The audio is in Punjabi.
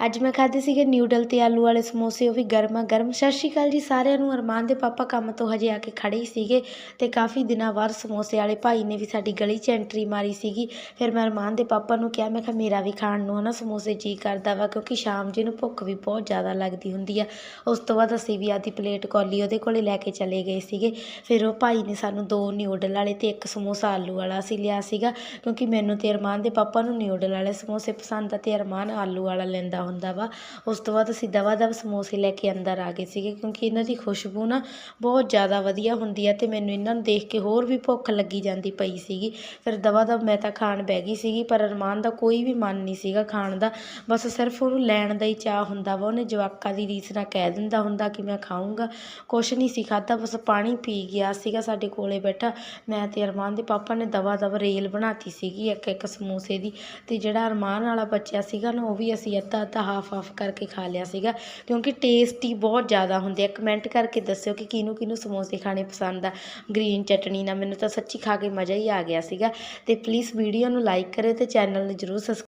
ਅੱਜ ਮੈਂ ਖਾਧੇ ਸੀਗੇ ਨਿਊਡਲ ਤੇ ਆਲੂ ਵਾਲੇ ਸਮੋਸੇ, ਉਹ ਵੀ ਗਰਮਾ ਗਰਮ। ਸਤਿ ਸ਼੍ਰੀ ਅਕਾਲ ਜੀ, ਸਾਰਿਆਂ ਨੂੰ, ਅਰਮਾਨ ਦੇ ਪਾਪਾ ਕੰਮ ਤੋਂ ਹਜੇ ਆ ਕੇ ਖੜੇ ਹੀ ਸੀਗੇ ਤੇ ਕਾਫੀ ਦਿਨਾਂ ਬਾਅਦ ਸਮੋਸੇ ਵਾਲੇ ਭਾਈ ਨੇ ਵੀ ਸਾਡੀ ਗਲੀ 'ਚ ਐਂਟਰੀ ਮਾਰੀ ਸੀਗੀ। ਫਿਰ ਮੈਂ ਅਰਮਾਨ ਦੇ ਪਾਪਾ ਨੂੰ ਕਿਹਾ, ਮੈਂ ਕਿਹਾ, ਮੇਰਾ ਵੀ ਖਾਣ ਨੂੰ ਹਨਾ ਸਮੋਸੇ ਜੀ ਕਰਦਾ ਵਾ, ਕਿਉਂਕਿ ਸ਼ਾਮ ਜੀ ਨੂੰ ਭੁੱਖ ਵੀ ਬਹੁਤ ਜ਼ਿਆਦਾ ਲੱਗਦੀ ਹੁੰਦੀ ਆ। ਉਸ ਤੋਂ ਬਾਅਦ ਅਸੀਂ ਵੀ ਆਦੀ ਪਲੇਟ ਕੌਲੀ ਉਹਦੇ ਕੋਲੇ ਲੈ ਕੇ ਚਲੇ ਗਏ ਸੀਗੇ। ਫਿਰ ਉਹ ਭਾਈ ਨੇ ਸਾਨੂੰ ਦੋ ਨਿਊਡਲ ਵਾਲੇ ਤੇ ਇੱਕ ਸਮੋਸਾ ਆਲੂ ਵਾਲਾ ਅਸੀਂ ਲਿਆ ਸੀਗਾ, ਕਿਉਂਕਿ ਮੈਨੂੰ ਤੇ ਅਰਮਾਨ ਦੇ ਪਾਪਾ ਨੂੰ ਨਿਊਡਲ ਵਾਲੇ ਸਮੋਸੇ ਪਸੰਦ ਆ ਤੇ ਅਰਮਾਨ ਆਲੂ ਵਾਲਾ ਲੈਂਦਾ ਹੁੰਦਾ ਵਾ। ਉਸ ਤੋਂ ਬਾਅਦ ਅਸੀਂ ਦਵਾ ਦਵ ਸਮੋਸੇ ਲੈ ਕੇ ਅੰਦਰ ਆ ਗਏ ਸੀਗੇ ਕਿਉਂਕਿ ਇਹਨਾਂ ਦੀ ਖੁਸ਼ਬੂ ਨਾ ਬਹੁਤ ਜ਼ਿਆਦਾ ਵਧੀਆ ਹੁੰਦੀ ਆ ਅਤੇ ਮੈਨੂੰ ਇਹਨਾਂ ਨੂੰ ਦੇਖ ਕੇ ਹੋਰ ਵੀ ਭੁੱਖ ਲੱਗੀ ਜਾਂਦੀ ਪਈ ਸੀਗੀ। ਫਿਰ ਦਵਾ ਦਵ ਮੈਂ ਤਾਂ ਖਾਣ ਬਹਿ ਗਈ ਸੀਗੀ ਪਰ ਅਰਮਾਨ ਦਾ ਕੋਈ ਵੀ ਮਨ ਨਹੀਂ ਸੀਗਾ ਖਾਣ ਦਾ। ਬਸ ਸਿਰਫ ਉਹਨੂੰ ਲੈਣ ਦਾ ਹੀ ਚਾਹ ਹੁੰਦਾ ਵਾ। ਉਹਨੇ ਜਵਾਕਾਂ ਦੀ ਰੀਸ ਨਾਲ ਕਹਿ ਦਿੰਦਾ ਹੁੰਦਾ ਕਿ ਮੈਂ ਖਾਊਂਗਾ। ਕੁਛ ਨਹੀਂ ਸੀ ਖਾਧਾ, ਬਸ ਪਾਣੀ ਪੀ ਗਿਆ ਸੀਗਾ ਸਾਡੇ ਕੋਲੇ ਬੈਠਾ। ਮੈਂ ਤੇ ਅਰਮਾਨ ਦੇ ਪਾਪਾ ਨੇ ਦਵਾ ਦਵ ਰੇਲ ਬਣਾਤੀ ਸੀਗੀ ਇੱਕ ਇੱਕ ਸਮੋਸੇ ਦੀ। ਤੇ ਜਿਹੜਾ ਅਰਮਾਨ ਵਾਲਾ ਬੱਚਾ ਸੀਗਾ ਨਾ, ਉਹ ਵੀ ਅਸੀਂ ਅੱਧਾ ਅੱਧਾ ਹਾਫ ਹਾਫ ਕਰਕੇ ਖਾ ਲਿਆ ਸੀਗਾ, ਕਿਉਂਕਿ ਟੇਸਟੀ ਬਹੁਤ ਜ਼ਿਆਦਾ ਹੁੰਦੇ ਆ। ਕਮੈਂਟ ਕਰਕੇ ਦੱਸਿਓ ਕਿ ਕਿਹਨੂੰ ਕਿਹਨੂੰ ਸਮੋਸੇ ਖਾਣੇ ਪਸੰਦ ਆ। ਗ੍ਰੀਨ ਚਟਨੀ ਨਾਲ ਮੈਨੂੰ ਤਾਂ ਸੱਚੀ ਖਾ ਕੇ ਮਜ਼ਾ ਹੀ ਆ ਗਿਆ ਸੀਗਾ। ਤੇ ਪਲੀਜ਼ ਵੀਡੀਓ ਨੂੰ ਲਾਈਕ ਕਰਿਓ ਤੇ ਚੈਨਲ ਨੂੰ ਜਰੂਰ ਸਬਸਕ੍ਰਾਈਬ